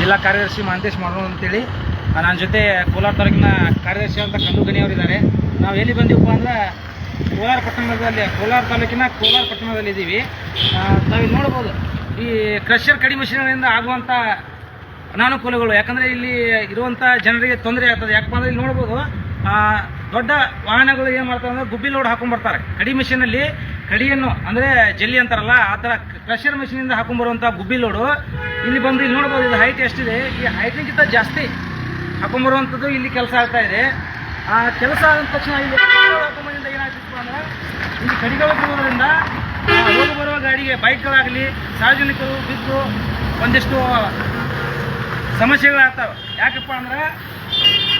ಜಿಲ್ಲಾ ಕಾರ್ಯದರ್ಶಿ ಮಹಂತೇಶ್ ಮಾಡೋಣ ಅಂತೇಳಿ. ನನ್ನ ಜೊತೆ ಕೋಲಾರ ತಾಲೂಕಿನ ಕಾರ್ಯದರ್ಶಿ ಅಂತ ಕಂದು ಗಣಿಯವರಿದ್ದಾರೆ. ನಾವು ಎಲ್ಲಿ ಬಂದೀವಪ್ಪ ಅಂದ್ರೆ ಕೋಲಾರ ಪಟ್ಟಣದಲ್ಲಿ, ಕೋಲಾರ ತಾಲೂಕಿನ ಕೋಲಾರ ಪಟ್ಟಣದಲ್ಲಿ ಇದ್ದೀವಿ ನಾವಿಲ್ಲಿ ನೋಡ್ಬೋದು. ಈ ಕ್ರಷರ್ ಕಡಿ ಮಿಷಿನ್ಗಳಿಂದ ಆಗುವಂಥ ಅನಾನುಕೂಲಗಳು, ಯಾಕಂದರೆ ಇಲ್ಲಿ ಇರುವಂಥ ಜನರಿಗೆ ತೊಂದರೆ ಆಗ್ತದೆ. ಯಾಕಪ್ಪ ಅಂದ್ರೆ ಇಲ್ಲಿ ನೋಡ್ಬೋದು ದೊಡ್ಡ ವಾಹನಗಳು ಏನು ಮಾಡ್ತಾರೆ ಅಂದ್ರೆ ಗುಬ್ಬಿ ಲೋಡ್ ಹಾಕೊಂಡ್ಬರ್ತಾರೆ. ಕಡಿ ಮಿಷಿನಲ್ಲಿ ಕಡಿಯನ್ನು ಅಂದರೆ ಜಲ್ಲಿ ಅಂತಾರಲ್ಲ, ಆ ಥರ ಕ್ರಷರ್ ಮಿಷಿನಿಂದ ಹಾಕೊಂಡ್ಬರುವಂಥ ಗುಬ್ಬಿ ಲೋಡು. ಇಲ್ಲಿ ಬಂದು ಇಲ್ಲಿ ನೋಡ್ಬೋದು ಇದು ಹೈಟ್ ಎಷ್ಟಿದೆ. ಈ ಹೈಟ್ಗಿಂತ ಜಾಸ್ತಿ ಹಾಕೊಂಡ್ಬರುವಂಥದ್ದು ಇಲ್ಲಿ ಕೆಲಸ ಆಗ್ತಾ ಇದೆ. ಆ ಕೆಲಸ ಆದ ತಕ್ಷಣ ಇಲ್ಲಿ ಹಾಕೊಂಬಂದ ಏನಾಗ್ತಿತ್ತು ಅಂದ್ರೆ, ಇಲ್ಲಿ ಕಡಿಗಳು ಬರೋದ್ರಿಂದ ಹೋಗಿ ಬರುವ ಗಾಡಿಗೆ ಬೈಕ್ಗಳಾಗಲಿ, ಸಾರ್ವಜನಿಕರು ಬಿದ್ದು ಒಂದಿಷ್ಟು ಸಮಸ್ಯೆಗಳಾಗ್ತಾವೆ. ಯಾಕಪ್ಪ ಅಂದ್ರೆ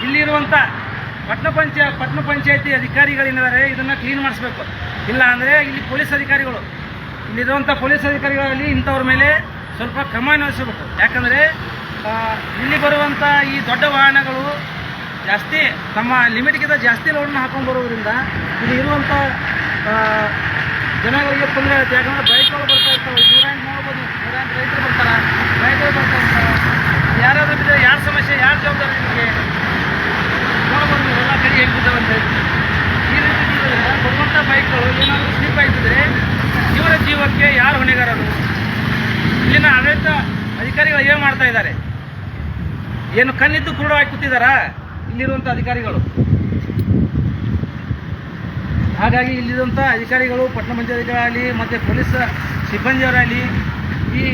ಇಲ್ಲಿರುವಂಥ ಪಟ್ಟಣ ಪಂಚಾಯತ್ ಪಟ್ಟಣ ಪಂಚಾಯತಿ ಅಧಿಕಾರಿಗಳೇನಿದ್ದಾರೆ ಇದನ್ನು ಕ್ಲೀನ್ ಮಾಡಿಸ್ಬೇಕು. ಇಲ್ಲ ಅಂದರೆ ಇಲ್ಲಿ ಪೊಲೀಸ್ ಅಧಿಕಾರಿಗಳು ಇಲ್ಲಿರುವಂಥ ಪೊಲೀಸ್ ಅಧಿಕಾರಿಗಳಲ್ಲಿ ಇಂಥವ್ರ ಮೇಲೆ ಸ್ವಲ್ಪ ಕ್ರಮ ನಡೆಸಬೇಕು ಯಾಕಂದರೆ ಇಲ್ಲಿ ಬರುವಂಥ ಈ ದೊಡ್ಡ ವಾಹನಗಳು ಜಾಸ್ತಿ, ತಮ್ಮ ಲಿಮಿಟ್ಗಿಂತ ಜಾಸ್ತಿ ಲೋಡನ್ನ ಹಾಕೊಂಡು ಬರೋದ್ರಿಂದ ಇಲ್ಲಿ ಇರುವಂಥ ಜನಗಳಿಗೆ ತೊಂದರೆ ಆಗುತ್ತೆ. ಯಾಕಂದರೆ ಬೈಕ್ಗಳು ಬರ್ತಾ ಇರ್ತವೆ ದೂರ ನೋಡ್ಬೋದು ದೂರ ರೈತರು ಬರ್ತಾರೆ? ರೈತರು ಬರ್ತಾ ಇರ್ತಾರೆ? ಯಾರಾದರೂ ಬಿದ್ದರೆ ಯಾರ ಸಮಸ್ಯೆ, ಯಾರ ಜವಾಬ್ದಾರಿ ನಿಮಗೆ ನೋಡ್ಬೋದು ನೀವು ಎಲ್ಲ ಕಡೆ ಹೇಗೆ ಬಿದ್ದಾವಂತೆ ಈ ರೀತಿ ಬಿದ್ದೋದ್ರಿಂದ ಬರುವಂಥ ಬೈಕ್ಗಳು ಏನಾದರೂ ಸ್ಲಿಪ್ ಆಗ್ತಿದ್ರೆ ಇವರ ಜೀವಕ್ಕೆ ಯಾರು ಹೊಣೆಗಾರರು ಇಲ್ಲಿನ ಆಡಳಿತ ಅಧಿಕಾರಿಗಳು ಏನು ಮಾಡ್ತಾ ಇದ್ದಾರೆ. ಏನು ಕಣ್ಣಿದ್ದು ಕುರುಡವಾಗಿ ಕೂತಿದ್ದಾರಾ? ಇಲ್ಲಿರುವಂತ ಅಧಿಕಾರಿಗಳು. ಹಾಗಾಗಿ ಇಲ್ಲಿರುವಂಥ ಅಧಿಕಾರಿಗಳು, ಪಟ್ಟಣ ಪಂಚಾಯತಿಗಳಾಗಲಿ, ಮತ್ತೆ ಪೊಲೀಸ್ ಸಿಬ್ಬಂದಿಯವರಾಗಲಿ, ಈ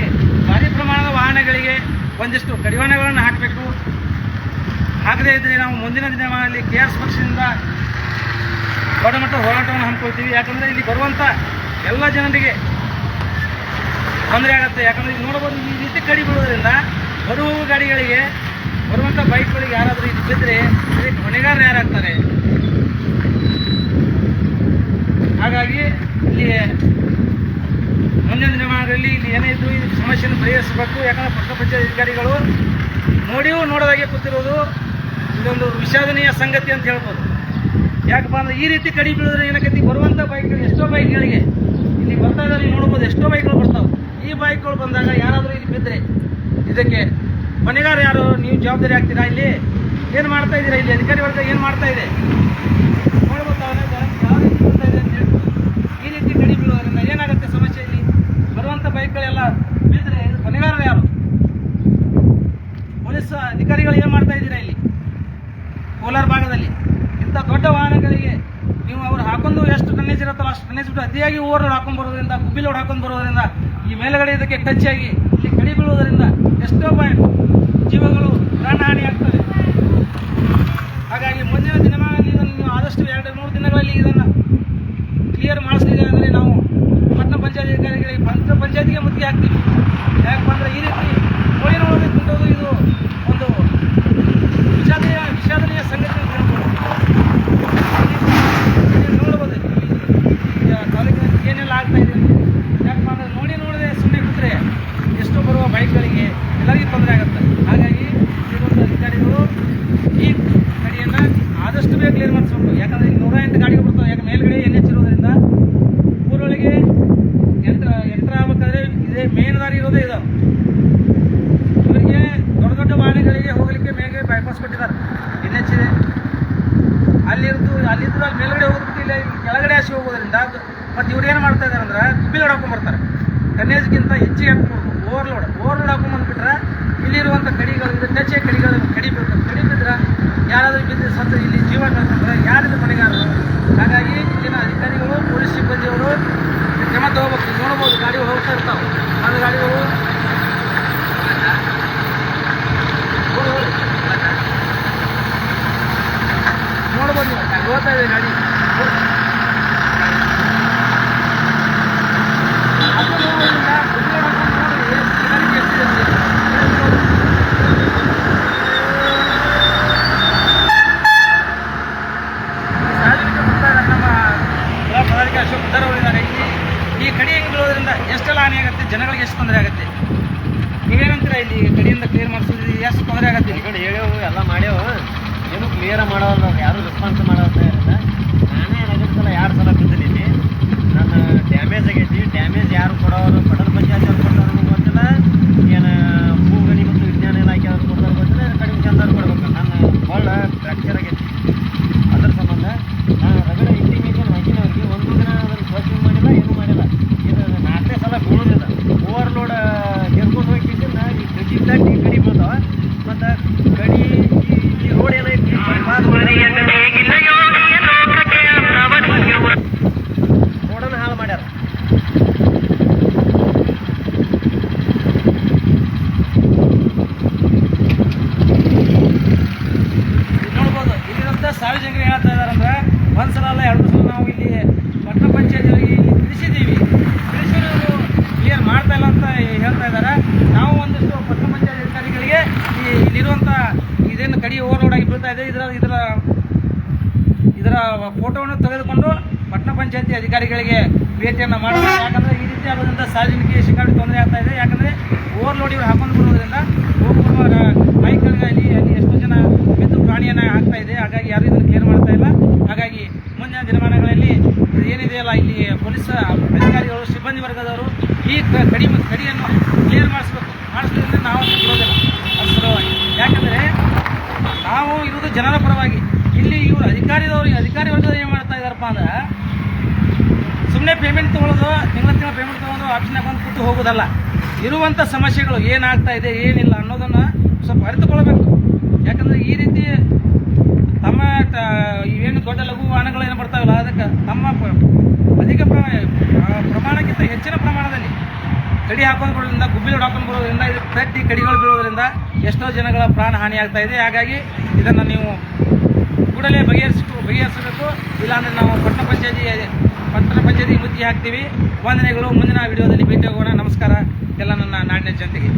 ಭಾರಿ ಪ್ರಮಾಣದ ವಾಹನಗಳಿಗೆ ಒಂದಿಷ್ಟು ಕಡಿವಾಣಗಳನ್ನು ಹಾಕಬೇಕು. ಹಾಕದೇ ಇದ್ರೆ ನಾವು ಮುಂದಿನ ದಿನಗಳಲ್ಲಿ ಕೆ ಆರ್ ಎಸ್ ಪಕ್ಷದಿಂದ ದೊಡ್ಡ ಹೋರಾಟವನ್ನು ಹಮ್ಮಿಕೊಳ್ತೀವಿ. ಯಾಕಂದ್ರೆ ಇಲ್ಲಿ ಬರುವಂತ ಎಲ್ಲ ಜನರಿಗೆ ತೊಂದರೆ ಆಗುತ್ತೆ. ಯಾಕಂದ್ರೆ ನೋಡ್ಬೋದು ಈ ರೀತಿ ಕಡಿ ಬೀಳೋದ್ರಿಂದ ಬರುವ ಗಾಡಿಗಳಿಗೆ ಬರುವಂಥ ಬೈಕ್ಗಳಿಗೆ ಯಾರಾದರೂ ಇದು ಬಿದ್ದರೆ ಇದಕ್ಕೆ ಹೊಣೆಗಾರರು ಯಾರಾಗ್ತಾರೆ? ಹಾಗಾಗಿ ಇಲ್ಲಿ ಮುಂದಿನ ದಿನಮಾನಗಳಲ್ಲಿ ಇಲ್ಲಿ ಏನಿದ್ರು ಈ ಸಮಸ್ಯೆಯನ್ನು ಪರಿಹರಿಸಬೇಕು ಯಾಕಂದರೆ ಪಂಚಾಯತ್ ಅಧಿಕಾರಿಗಳು ನೋಡಿಯೂ ನೋಡೋದಾಗೆ ಕೂತಿರೋದು ಇದೊಂದು ವಿಷಾದನೀಯ ಸಂಗತಿ ಅಂತ ಹೇಳ್ಬೋದು. ಯಾಕಪ್ಪ ಅಂದ್ರೆ ಈ ರೀತಿ ಕಡಿ ಬೀಳಿದ್ರೆ ಏನಕ್ಕೈತಿ ಬರುವಂಥ ಬೈಕ್ಗಳು ಎಷ್ಟೋ ಬೈಕ್ಗಳಿಗೆ ಇಲ್ಲಿ ಬರ್ತಾ ಇದ್ದಾರೆ ನೋಡ್ಬೋದು ಎಷ್ಟೋ ಬೈಕ್ಗಳು ಬರ್ತಾವೆ. ಈ ಬೈಕ್ಗಳು ಬಂದಾಗ ಇದಕ್ಕೆ ಹೊಣೆಗಾರ ಯಾರು? ನೀವು ಜವಾಬ್ದಾರಿ ಆಗ್ತೀರಾ ಇಲ್ಲಿ? ಏನು ಮಾಡ್ತಾ ಇದ್ದೀರಾ ಇಲ್ಲಿ? ಅಧಿಕಾರಿ ವರ್ಗ ಏನು ಮಾಡ್ತಾ ಇದೆ? ಈ ರೀತಿ ಕಡಿ ಬೀಳೋದ್ರಿಂದ ಏನಾಗುತ್ತೆ ಸಮಸ್ಯೆ ಇಲ್ಲಿ? ಬರುವಂಥ ಬೈಕ್ಗಳೆಲ್ಲ ಬಿದ್ದರೆ ಹೊಣೆಗಾರರು ಯಾರು? ಪೊಲೀಸ್ ಅಧಿಕಾರಿಗಳು ಏನು ಮಾಡ್ತಾ ಇದ್ದೀರಾ ಇಲ್ಲಿ? ಕೋಲಾರ ಭಾಗದಲ್ಲಿ. ಇಂಥ ದೊಡ್ಡ ವಾಹನಗಳಿಗೆ ನೀವು ಅವ್ರು ಹಾಕೊಂಡು ಎಷ್ಟು ಟನ್ನೇಜ್ ಇರುತ್ತಲ್ಲ ಅಷ್ಟು ಟನ್ನೇಜ್ ಬಿಟ್ಟು ಅತಿಯಾಗಿ ಓವರ್ ಲೋಡ್ ಹಾಕೊಂಡು ಬರೋದ್ರಿಂದ ಗುಬ್ಬಿ ಲೋಡ್ ಹಾಕೊಂಡು ಬರೋದ್ರಿಂದ ಈ ಮೇಲುಗಡೆ ಇದಕ್ಕೆ ಟಚ್ ಬೀಳುವುದರಿಂದ ಎಷ್ಟೋ ಪಾಯಿಂಟ್ ಜೀವಗಳು ಪ್ರಾಣಹಾನಿ ಆಗ್ತವೆ ಹಾಗಾಗಿ ಮುಂದಿನ ದಿನಮಾನದಲ್ಲಿ ಇದನ್ನು ನೀವು ಆದಷ್ಟು ಎರಡು, ಮೂರು ದಿನಗಳಲ್ಲಿ ಇದನ್ನು ಕ್ಲಿಯರ್ ಮಾಡಿಸ್ಲಿಲ್ಲ ಅಂದರೆ ನಾವು ಪಟ್ಟಣ ಪಂಚಾಯತ್ ಅಧಿಕಾರಿಗಳಿಗೆ ಪಂಚ ಪಂಚಾಯತಿಗೆ ಮುತ್ತಿಗೆ ಹಾಕ್ತೀವಿ ಯಾಕಪ್ಪ ಅಂದರೆ ಈ ರೀತಿ ಕೋಳಿ ನೋಡೋದಕ್ಕೆ ಕುಂಟೋದು ಇದು ಒಂದು ವಿಷಾದನೀಯ ವಿಷಾದನೀಯ ಸಂಗತಿ ಅಂತ ಹೇಳ್ಬೋದು ಇಲ್ಲಿ ನೋಡ್ಬೋದು ಈಗ ತಾಲೂಕಿನಲ್ಲಿ ಏನೆಲ್ಲ ಆಗ್ತಾ ಇದೆ ಅಂತ. ಯಾಕಪ್ಪ ಅಂದರೆ ನೋಡಿ ನೋಡದೆ ಸುಮ್ಮನೆ ಕೂತ್ರೆ ಎಷ್ಟೋ ಬರುವ ಬೈಕ್ಗಳಿಗೆ ಎಲ್ಲರಿಗೂ ತೊಂದರೆ ಆಗುತ್ತೆ ಹಾಗಾಗಿ ಇರುವಂಥ ಅಧಿಕಾರಿಗಳು ಈ ಕಡೆಯನ್ನು ಕ್ಲಿಯರ್ ಮಾಡಿಸ್ಬೇಕು ಯಾಕಂದ್ರೆ ನೂರ ಎಂಟು ಗಾಡಿಗೆ ಬರ್ತವೆ. ಯಾಕೆ ಮೇಲ್ಗಡೆ ಎನ್ ಎಚ್ ಇರೋದ್ರಿಂದ ಊರೊಳಗೆ ಎಂಟ್ರ ಯಂತ್ರ ಆಗ್ಬೇಕಾದ್ರೆ ಇದೇ ಮೇನ್ ದಾರಿ ಇರೋದೇ ಇದು. ಇವರಿಗೆ ದೊಡ್ಡ ದೊಡ್ಡ ವಾಹನಗಳಿಗೆ ಹೋಗಲಿಕ್ಕೆ ಮೇಲೆ ಬೈಪಾಸ್ ಕೊಟ್ಟಿದ್ದಾರೆ. ಎನ್ ಎಚ್ ಇದೆ. ಅಲ್ಲಿರ್ದು ಅಲ್ಲಿದ್ದು ಅಲ್ಲಿ ಮೇಲ್ಗಡೆ ಹೋಗ್ಬಿಟ್ಟು ಇಲ್ಲ ಕೆಳಗಡೆ ಹಸಿ ಹೋಗೋದ್ರಿಂದ ಮತ್ತೆ ಇವ್ರು ಏನು ಮಾಡ್ತಾ ಇದ್ದಾರೆ ಅಂದ್ರೆ ಗುಬ್ಬಿ ಲೋಡ್ ಹಾಕೊಂಡ್ಬರ್ತಾರೆ ಟನ್ನೇಜ್ಗಿಂತ ಹೆಚ್ಚಿಗೆ ಹಾಕೊಂಡು ಓವರ್ಲೋಡ್ ಓವರ್ಲೋಡ್ ಹಾಕೊಂಡ್ಬಂದ್ಬಿಟ್ರೆ ಇಲ್ಲಿರುವಂಥ ಕಡಿಗಳು ಇದು ಟಚ್ ಕಡಿಗಳು ಕಡಿ ಬೀಳ್ತವೆ ಕಡಿ ಬಿದ್ರೆ ಯಾರಾದರೂ ಬಿದ್ದು ಸತ್ತು ಇಲ್ಲಿ ಜೀವ ಕಳ್ಕೊಂಡ್ರೆ ಯಾರಿದು ಹೊಣೆಗಾರರು ಹಾಗಾಗಿ ಇಲ್ಲಿನ ಅಧಿಕಾರಿಗಳು ಪೊಲೀಸ್ ಸಿಬ್ಬಂದಿಯವರು ಕ್ರಮ ತಗೋಬೇಕು ಇಲ್ಲಿ ನೋಡ್ಬೋದು ಗಾಡಿಗಳು ಹೋಗ್ತಾ ಇರ್ತಾವೆ ಅದು ಗಾಡಿಗಳು ಹೋಗಿ ಹೋಗಿ. ನೋಡ್ಬೋದು ನೀವು ಹೋಗ್ತಾ ಇದೆ ಗಾಡಿ ಅದು ನೋಡೋದ್ರಿಂದ ಗುಡ್ಡೆ ಹೊಡ್ಕೊಂಡು ನೋಡಿ ಎಷ್ಟು ಜನರಿಗೆ ಎಷ್ಟಿದೆ ಅಂತ. ಸಾರ್ವಜನಿಕ ಮುಖಂಡ ನಮ್ಮ ಜಿಲ್ಲಾ ಪದಾಧಿಕಾರಿ ಅಶೋಕ್ ಉದ್ದಾರ ಅವರಿದ್ದಾರೆ ಹೆಂಗೆ ಬೀಳೋದ್ರಿಂದ ಎಷ್ಟೆಲ್ಲ ಹಾನಿ ಆಗುತ್ತೆ? ಜನಗಳಿಗೆ ಎಷ್ಟು ತೊಂದರೆ ಆಗುತ್ತೆ? ನೀವೇನಂತೀರಾ ಇಲ್ಲಿ ಕಡಿಯಿಂದ ಕ್ಲಿಯರ್ ಮಾಡಿಸೋದು ಎಷ್ಟು ತೊಂದರೆ ಆಗುತ್ತೆ? ಈ ಕಡೆ ಹೇಳ್ಯಾವು ಎಲ್ಲ ಮಾಡ್ಯವು. ಏನು ಕ್ಲಿಯರ್ ಮಾಡೋಲ್ಲ ಯಾರು ರೆಸ್ಪಾನ್ಸ್ ಮಾಡೋಲ್ಲ ನಾನೇ ಸಲ ಎರಡು ಸಲ ಬಿದ್ದೀನಿ ನನ್ನ ಡ್ಯಾಮೇಜ್ ಆಗೈತಿ. ಡ್ಯಾಮೇಜ್ ಯಾರು ಕೊಡೋರು ಅದರಿಂದ ಸಾರ್ವಜನಿಕರು ಹೇಳ್ತಾ ಇದ್ದಾರೆ ಅಂದ್ರೆ ಒಂದ್ಸಲ ಅಲ್ಲ ಎರಡು ಸಲ ನಾವು ಇಲ್ಲಿ ಪಟ್ಟಣ ಪಂಚಾಯತಿ ಪಂಚಾಯತಿಯವರಿಗೆ ತಿಳಿಸಿದ್ದೀವಿ. ತಿಳಿಸಿರೋರು ಕ್ಲಿಯರ್ ಮಾಡ್ತಾ ಇಲ್ಲ ಅಂತ ಹೇಳ್ತಾ ಇದ್ದಾರೆ. ನಾವು ಒಂದಿಷ್ಟು ಪಟ್ಟಣ ಪಂಚಾಯತ್ ಅಧಿಕಾರಿಗಳಿಗೆ ಈ ಇದೇನು ಕಡಿ ಓವರ್ಲೋಡ್ ಆಗಿ ಬೀಳ್ತಾ ಇದೆ, ಇದರ ಇದರ ಇದರ ಫೋಟೋವನ್ನು ತೆಗೆದುಕೊಂಡು ಪಟ್ಟಣ ಪಂಚಾಯತಿ ಅಧಿಕಾರಿಗಳಿಗೆ ಭೇಟಿಯನ್ನು ಮಾಡ್ತಾರೆ. ಯಾಕಂದ್ರೆ ಈ ರೀತಿ ಆಗೋದ್ರಿಂದ ಸಾರ್ವಜನಿಕ ಶಿಕಾರಿ ತೊಂದರೆ ಆಗ್ತಾ ಇದೆ. ಯಾಕಂದ್ರೆ ಓವರ್ಲೋಡ್ ಇವರು ಹಾಕೊಂಡು ಬರೋದ್ರಿಂದ ಹೋಗುವ ಈ ಕ- ಕಡಿ ಕಡಿಯನ್ನು ಕ್ಲಿಯರ್ ಮಾಡಿಸ್ಬೇಕು. ಮಾಡಿಸೋದ್ರಿಂದ ನಾವು ಇರೋದಿಲ್ಲ ಯಾಕಂದರೆ ನಾವು ಇರುವುದು ಜನರ ಪರವಾಗಿ. ಇಲ್ಲಿ ಇವರು ಅಧಿಕಾರಿದವರು ಅಧಿಕಾರಿ ವರ್ಗದ ಏನು ಮಾಡ್ತಾ ಇದ್ದಾರಪ್ಪ ಅಂದ್ರೆ ಸುಮ್ಮನೆ ಪೇಮೆಂಟ್ ತೊಗೊಳೋದು, ತಿಂಗಳ ತಿಂಗಳ ಪೇಮೆಂಟ್ ತೊಗೊಂಡು ಆಫೀಸ್ನಾಗ ಬಂದು ಕೂತು ಹೋಗೋದಲ್ಲ. ಇರುವಂಥ ಸಮಸ್ಯೆಗಳು ಏನಾಗ್ತಾ ಇದೆ, ಏನಿಲ್ಲ ಅನ್ನೋದನ್ನು ಸ್ವಲ್ಪ ಅರಿತುಕೊಳ್ಬೇಕು. ಯಾಕಂದರೆ ಈ ರೀತಿ ತಮ್ಮ ಏನು ದೊಡ್ಡ ಲಘು ವಾಹನಗಳು ಏನು ಬರ್ತಾವಲ್ಲ, ಅದಕ್ಕೆ ತಮ್ಮ ಅಧಿಕ ಪ್ರ- ಪ್ರಮಾಣಕ್ಕಿಂತ ಹೆಚ್ಚಿನ ಪ್ರಮಾಣದಲ್ಲಿ ಕಡಿ ಹಾಕೊಂಡು ಬರೋದ್ರಿಂದ ಗುಬ್ಬಿಲೋಡ್ ಹಾಕೊಂಡು ಬರೋದ್ರಿಂದ ಇದು ತಟ್ಟಿ ಕಡಿಗಳು ಬೀಳೋದ್ರಿಂದ ಎಷ್ಟೋ ಜನಗಳ ಪ್ರಾಣ ಹಾನಿಯಾಗ್ತಾ ಇದೆ. ಹಾಗಾಗಿ ಇದನ್ನು ನೀವು ಕೂಡಲೇ ಬಗೆಹರಿಸಿ ಬಗೆಹರಿಸಬೇಕು. ಇಲ್ಲಾಂದರೆ ನಾವು ಪಟ್ಟಣ ಪಂಚಾಯತಿ ಪಟ್ಟಣ ಪಂಚಾಯತಿ ಮುತ್ತಿಗೆ ಹಾಕ್ತೀವಿ. ವಂದನೆಗಳು. ಮುಂದಿನ ವಿಡಿಯೋದಲ್ಲಿ ಭೇಟಿ ಹೋಗೋಣ ನಮಸ್ಕಾರ. ಎಲ್ಲ ನನ್ನ ನಾಡಿನ ಜನತೆಗೆ